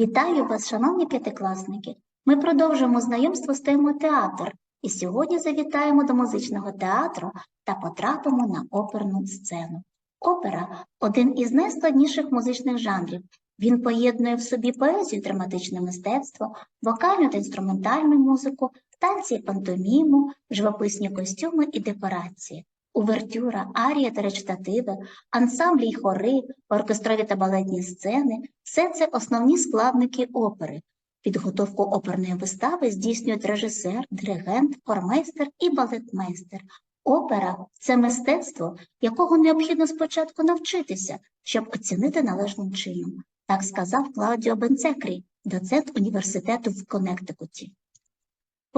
Вітаю вас, шановні п'ятикласники! Ми продовжуємо знайомство з темою театр і сьогодні завітаємо до музичного театру та потрапимо на оперну сцену. Опера один із найскладніших музичних жанрів. Він поєднує в собі поезію, драматичне мистецтво, вокальну та інструментальну музику, танці пантоміму, живописні костюми і декорації. Увертюра, арія та речитативи, ансамблі й хори, оркестрові та балетні сцени все це основні складники опери. Підготовку оперної вистави здійснюють режисер, диригент, хормейстер і балетмейстер. Опера це мистецтво, якого необхідно спочатку навчитися, щоб оцінити належним чином. Так сказав Клаудіо Бенцекрі, доцент університету в Коннектикуті.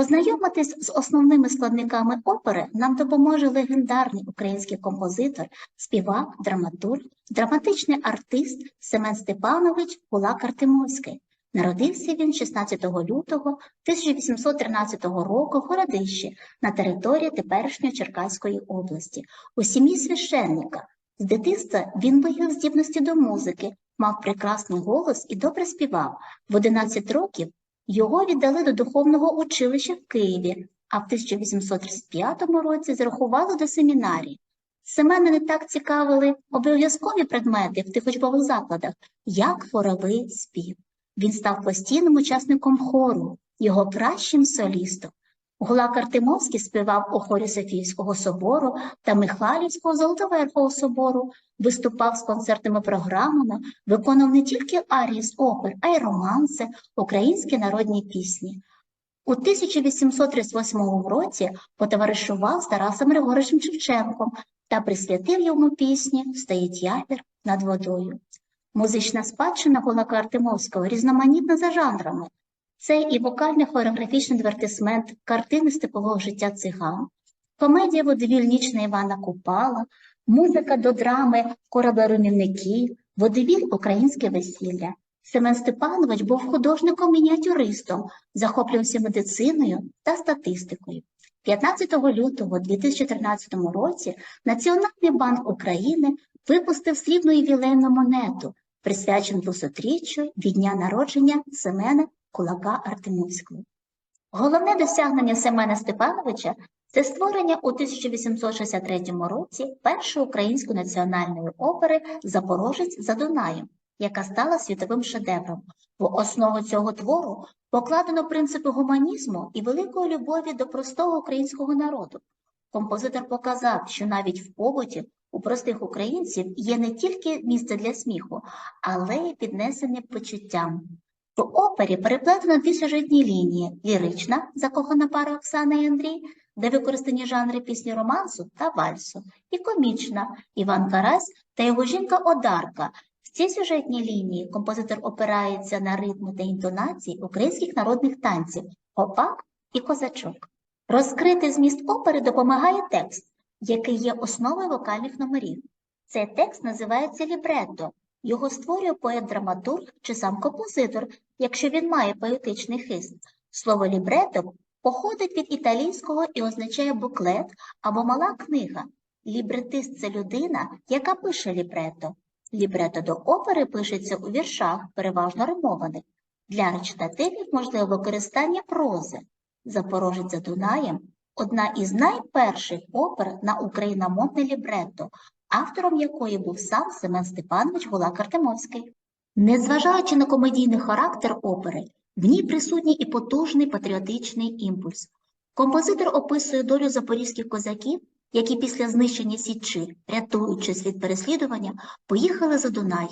Познайомитись з основними складниками опери нам допоможе легендарний український композитор, співак, драматург, драматичний артист Семен Степанович Кулак Артемовський. Народився він 16 лютого 1813 року в Городищі на території теперішньої Черкаської області у сім'ї священника. З дитинства він виявив здібності до музики, мав прекрасний голос і добре співав. В 11 років його віддали до духовного училища в Києві, а в 1835 році зарахували до семінарії. Семена не так цікавили обов'язкові предмети в тих учбових закладах, як хоровий спів. Він став постійним учасником хору, його кращим солістом. Гулак Артемовський співав у хорі Софійського собору та Михайлівського Золотоверхового собору, виступав з концертними програмами, виконував не тільки арії з опер, а й романси, українські народні пісні. У 1838 році потоваришував з Тарасом Григоровичем Шевченком та присвятив йому пісні Стоїть ябір над водою. Музична спадщина Гулака Артемовського різноманітна за жанрами. Це і вокальний хореографічний дивертисмент картини степового життя циган, комедія водовіль нічна Івана Купала, музика до драми Кораблерунівники, водовіль Українське весілля. Семен Степанович був художником-мініатюристом, захоплювався медициною та статистикою. 15 лютого 2013 році Національний банк України випустив срібну ювілейну монету, присвячену 200-річчю від дня народження Семена Кулака Артемовського. Головне досягнення Семена Степановича це створення у 1863 році першої української національної опери Запорожець за Дунаєм, яка стала світовим шедевром. В основу цього твору покладено принципи гуманізму і великої любові до простого українського народу. Композитор показав, що навіть в побуті у простих українців є не тільки місце для сміху, але й піднесення почуттям. В опері переплетено дві сюжетні лінії: лірична, закохана пара Оксана і Андрій, де використані жанри пісні романсу та вальсу, і комічна Іван Карась та його жінка Одарка. В цій сюжетній лінії композитор опирається на ритми та інтонації українських народних танців Опак і козачок. Розкрити зміст опери допомагає текст, який є основою вокальних номерів. Цей текст називається лібретто. Його створює поет-драматург чи сам композитор, якщо він має поетичний хист. Слово лібрето походить від італійського і означає буклет або мала книга. Лібретист це людина, яка пише лібрето. Лібрето до опери пишеться у віршах, переважно римованих. Для речитативів можливе використання прози. Запорожець за Дунаєм одна із найперших опер на україномовне лібретто, автором якої був сам Семен Степанович Гулак Артемовський. Незважаючи на комедійний характер опери, в ній присутній і потужний патріотичний імпульс. Композитор описує долю запорізьких козаків, які після знищення Січі, рятуючись від переслідування, поїхали за Дунай.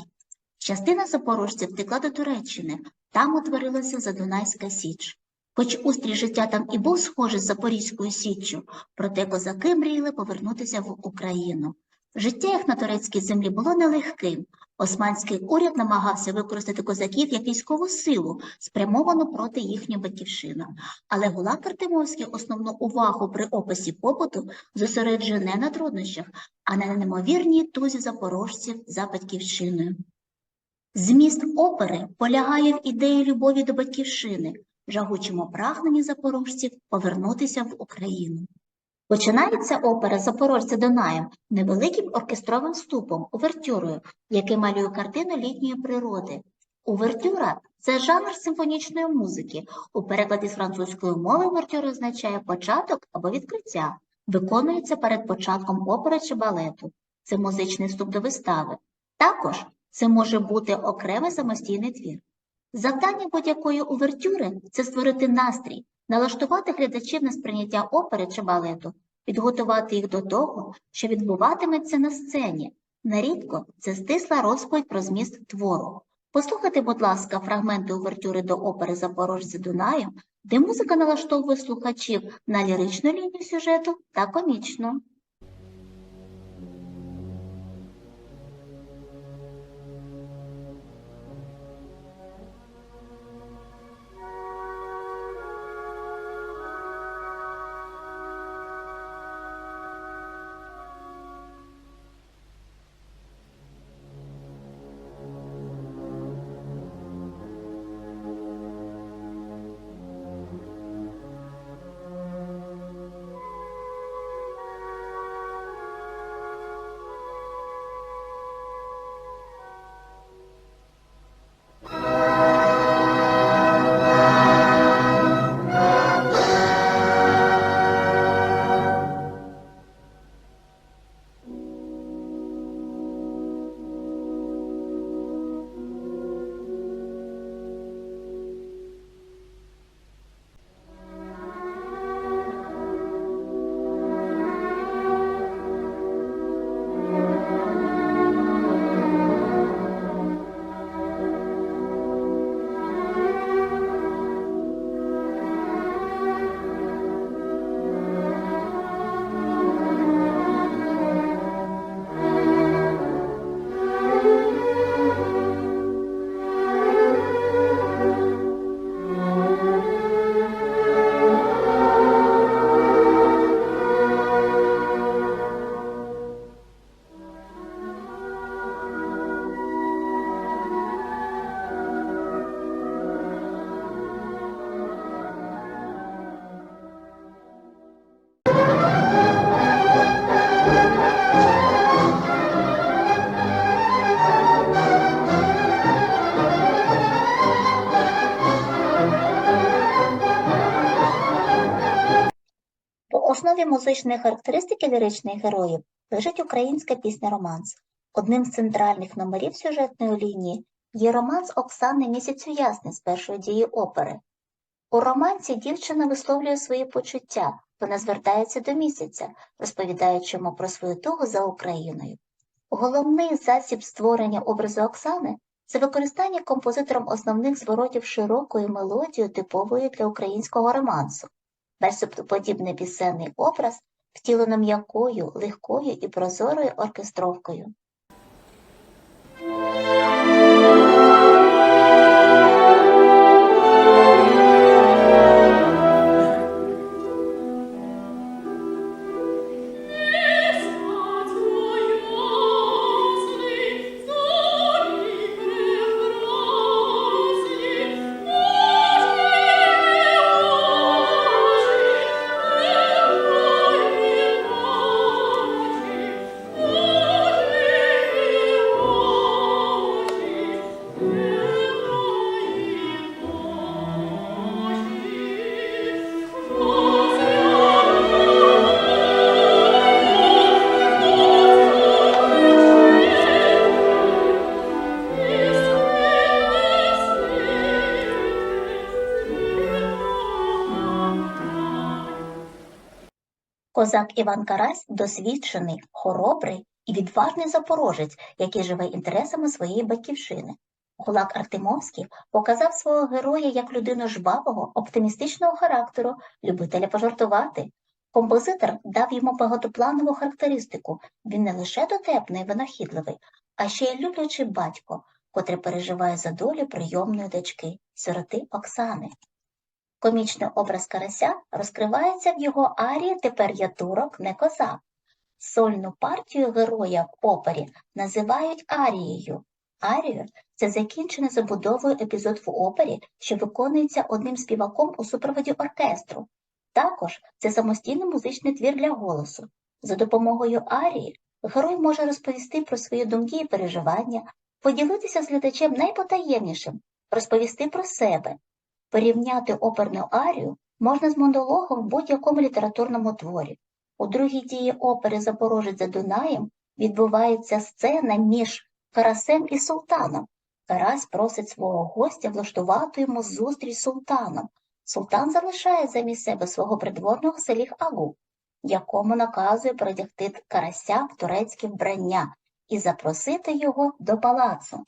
Частина запорожців втекла до Туреччини, там утворилася Задунайська Січ. Хоч устрій життя там і був схожий з Запорізькою Січчю, проте козаки мріяли повернутися в Україну. Життя їх на турецькій землі було нелегким. Османський уряд намагався використати козаків як військову силу, спрямовану проти їхньої батьківщини. Але Гулак Артемовський основну увагу при описі побуту зосереджує не на труднощах, а на неймовірній тузі запорожців за батьківщиною. Зміст опери полягає в ідеї любові до батьківщини, жагучому прагненні запорожців повернутися в Україну. Починається опера Запорожця Дунаєм невеликим оркестровим ступом, увертюрою, який малює картину літньої природи. Увертюра це жанр симфонічної музики. У перекладі з французької мови увертюра означає початок або відкриття. Виконується перед початком опери чи балету. Це музичний вступ до вистави. Також це може бути окремий самостійний твір. Завдання будь-якої увертюри це створити настрій, налаштувати глядачів на сприйняття опери чи балету, підготувати їх до того, що відбуватиметься на сцені. Нарідко це стисла розповідь про зміст твору. Послухайте, будь ласка, фрагменти увертюри до опери Запорожці Дунаєм, де музика налаштовує слухачів на ліричну лінію сюжету та комічну. Основі музичної характеристики ліричних героїв лежить українська пісня-романс. Одним з центральних номерів сюжетної лінії є романс Оксани Місяцю Ясний з першої дії опери. У романсі дівчина висловлює свої почуття, вона звертається до місяця, розповідаючи йому про свою тугу за Україною. Головний засіб створення образу Оксани це використання композитором основних зворотів широкою мелодією, типовою для українського романсу. Версоподібний пісенний образ втілено м'якою, легкою і прозорою оркестровкою. Козак Іван Карась досвідчений, хоробрий і відважний запорожець, який живе інтересами своєї батьківщини. Гулак Артемовський показав свого героя як людину жвавого, оптимістичного характеру, любителя пожартувати. Композитор дав йому багатопланову характеристику. Він не лише дотепний винахідливий, а ще й люблячий батько, котрий переживає за долю прийомної дочки, сироти Оксани. Комічний образ карася розкривається в його арії «Тепер я турок, не козак». Сольну партію героя в опері називають арією. Арію – це закінчений забудовою епізод в опері, що виконується одним співаком у супроводі оркестру. Також це самостійний музичний твір для голосу. За допомогою арії герой може розповісти про свої думки і переживання, поділитися з глядачем найпотаємнішим, розповісти про себе. Порівняти оперну арію можна з монологом в будь-якому літературному творі. У другій дії опери Запорожець за Дунаєм відбувається сцена між Карасем і султаном. Карась просить свого гостя влаштувати йому зустріч з султаном. Султан залишає замість себе свого придворного селіх Агу, якому наказує передягти карася в турецьке вбрання і запросити його до палацу.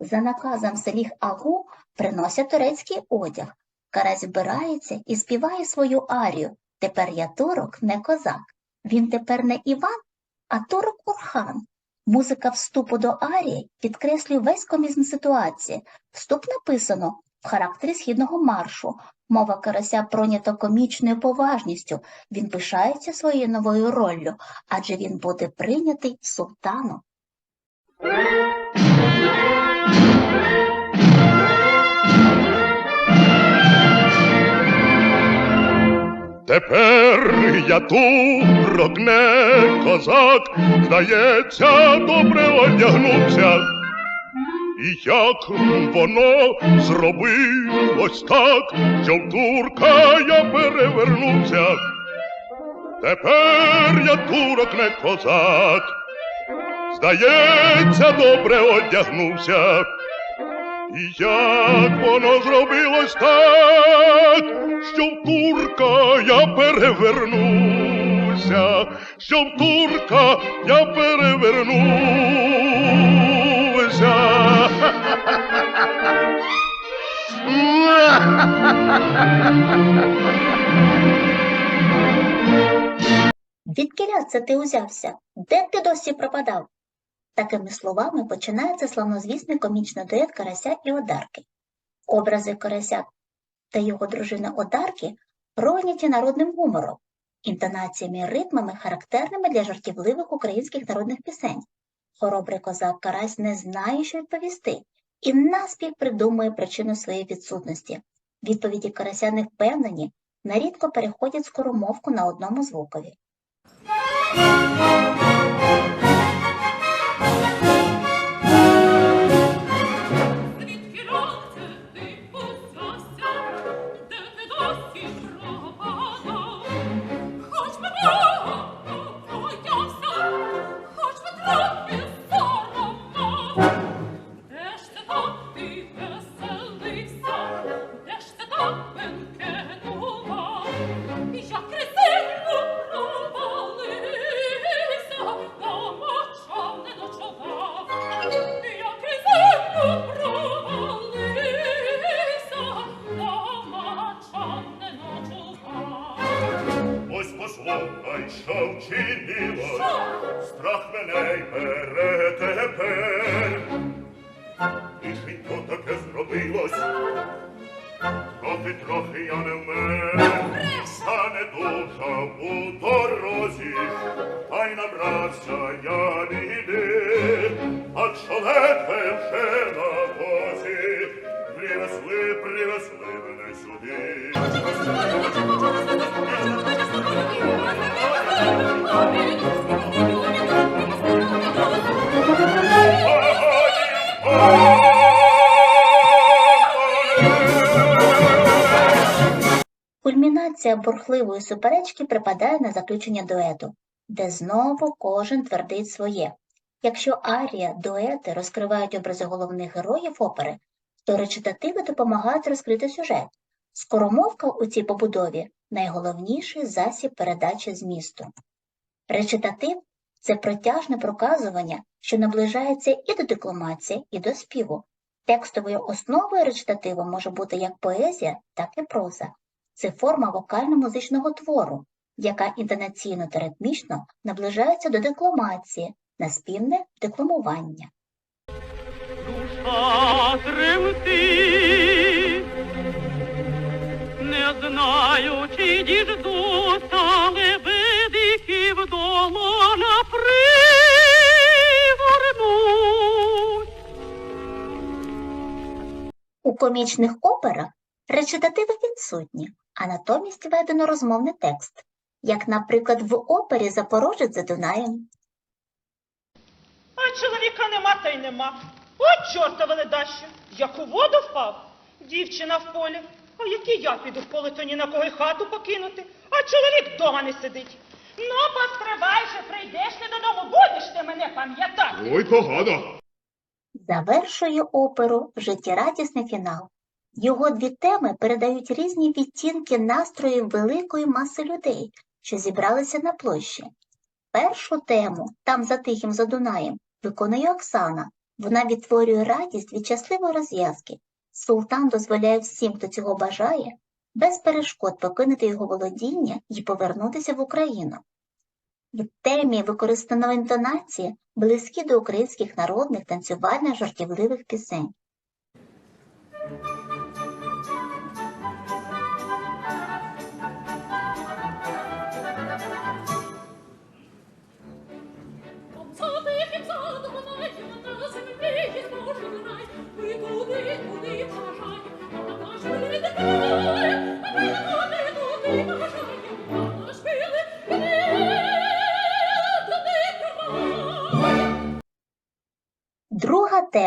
За наказом селіх Агу приносять турецький одяг. Карась вбирається і співає свою арію. Тепер я турок, не козак. Він тепер не Іван, а турок Урхан. Музика вступу до арії підкреслює весь комізм ситуації. Вступ написано в характері східного маршу. Мова карася пройнята комічною поважністю. Він пишається своєю новою роллю, адже він буде прийнятий султаном. Тепер я турок, не козак, здається, добре одягнувся. І як воно зробилось так, що в турка я перевернувся. Тепер я турок, не козак, здається, добре одягнувся. І як воно зробилось так, що в турка я перевернуся, що в турка я перевернуся. Відкіля це ти узявся? Де ти досі пропадав? Такими словами починається славнозвісний комічний дует Карася і Одарки. Образи Карася та його дружини Одарки пройняті народним гумором, інтонаціями і ритмами, характерними для жартівливих українських народних пісень. Хоробрий козак Карась не знає, що відповісти, і наспіх придумує причину своєї відсутності. Відповіді Карася не впевнені, нарідко переходять скоромовку на одному звукові. Кульмінація бурхливої суперечки припадає на заключення дуету, де знову кожен твердить своє. Якщо арія, дуети розкривають образи головних героїв опери, то речитативи допомагають розкрити сюжет. Скоромовка у цій побудові найголовніший засіб передачі змісту. Речитатив це протяжне проказування, що наближається і до декламації, і до співу. Текстовою основою речитативу може бути як поезія, так і проза. Це форма вокально-музичного твору, яка інтонаційно та ритмічно наближається до декламації, на співне декламування. Тремтить, не знаю, чи діждуся, але ведиків вдома на привернуть. У комічних операх речитативи відсутні, а натомість введено розмовний текст, як, наприклад, в опері Запорожець за Дунаєм. А чоловіка нема та й нема. От чорта ледаще, як у воду впав. Дівчина в полі. А який я піду в поле, то ні на кого й хату покинути, а чоловік дома не сидить. Ну, постривай же, прийдеш ти додому, будеш ти мене пам'ятати. Ой, погано. Завершує оперу життєрадісний фінал. Його дві теми передають різні відтінки настроїв великої маси людей, що зібралися на площі. Першу тему «Там за тихим за Дунаєм» виконує Оксана. Вона відтворює радість від щасливої розв'язки. Султан дозволяє всім, хто цього бажає, без перешкод покинути його володіння і повернутися в Україну. В темі використано інтонації, близькі до українських народних танцювальних жартівливих пісень.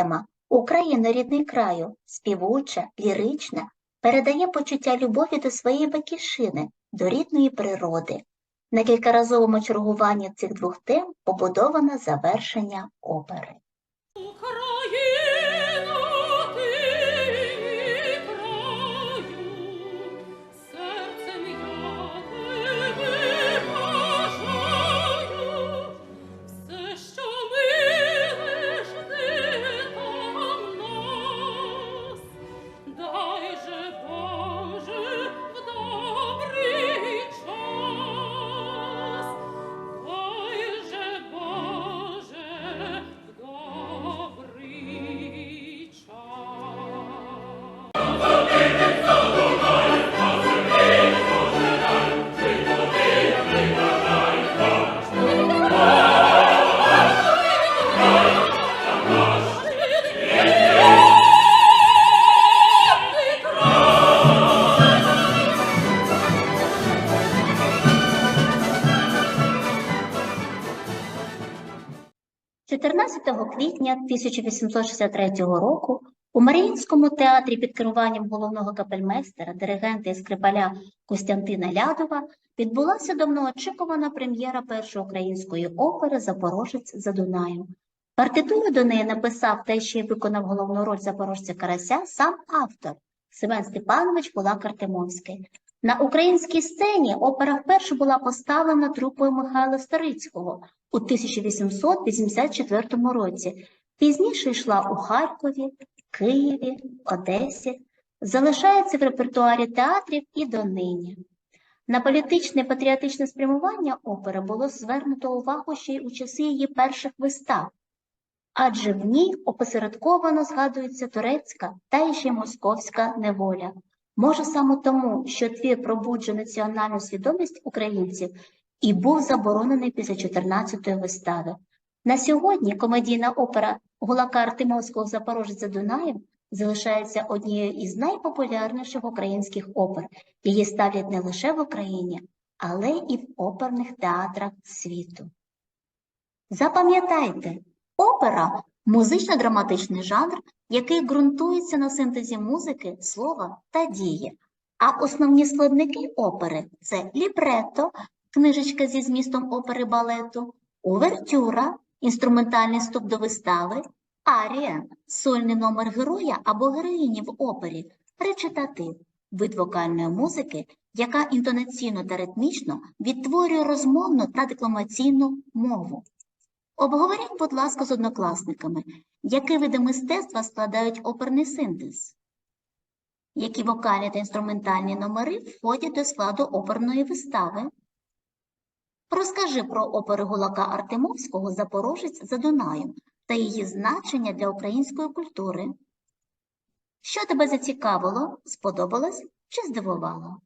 Тема Україна рідний краю, співуча, лірична, передає почуття любові до своєї батьківщини, до рідної природи. На кількаразовому чергуванні цих двох тем побудовано завершення опери. 1863 року у Маріїнському театрі під керуванням головного капельмейстера, диригента і скрипаля Костянтина Лядова відбулася давноочікувана прем'єра першої української опери «Запорожець за Дунаєм». Партитуру до неї написав та ще й виконав головну роль запорожця Карася сам автор Семен Степанович Кулак Артемовський. На українській сцені опера вперше була поставлена трупою Михайла Старицького у 1884 році. Пізніше йшла у Харкові, Києві, Одесі, залишається в репертуарі театрів і донині. На політичне і патріотичне спрямування опери було звернуто увагу ще й у часи її перших вистав, адже в ній опосередковано згадується турецька та ще й московська неволя. Може саме тому, що твір пробуджує національну свідомість українців і був заборонений після 14-ї вистави. На сьогодні комедійна опера Гулака Артемовського «Запорожець за Дунаєм» залишається однією із найпопулярніших українських опер. Її ставлять не лише в Україні, але і в оперних театрах світу. Запам'ятайте, опера – музично-драматичний жанр, який ґрунтується на синтезі музики, слова та дії. А основні складники опери – це лібретто, книжечка зі змістом опери балету, увертюра, інструментальний вступ до вистави, арія, сольний номер героя або героїні в опері, речитатив, вид вокальної музики, яка інтонаційно та ритмічно відтворює розмовну та декламаційну мову. Обговоріть, будь ласка, з однокласниками, які види мистецтва складають оперний синтез, які вокальні та інструментальні номери входять до складу оперної вистави. Розкажи про оперу Гулака Артемовського «Запорожець за Дунаєм» та її значення для української культури. Що тебе зацікавило, сподобалось чи здивувало?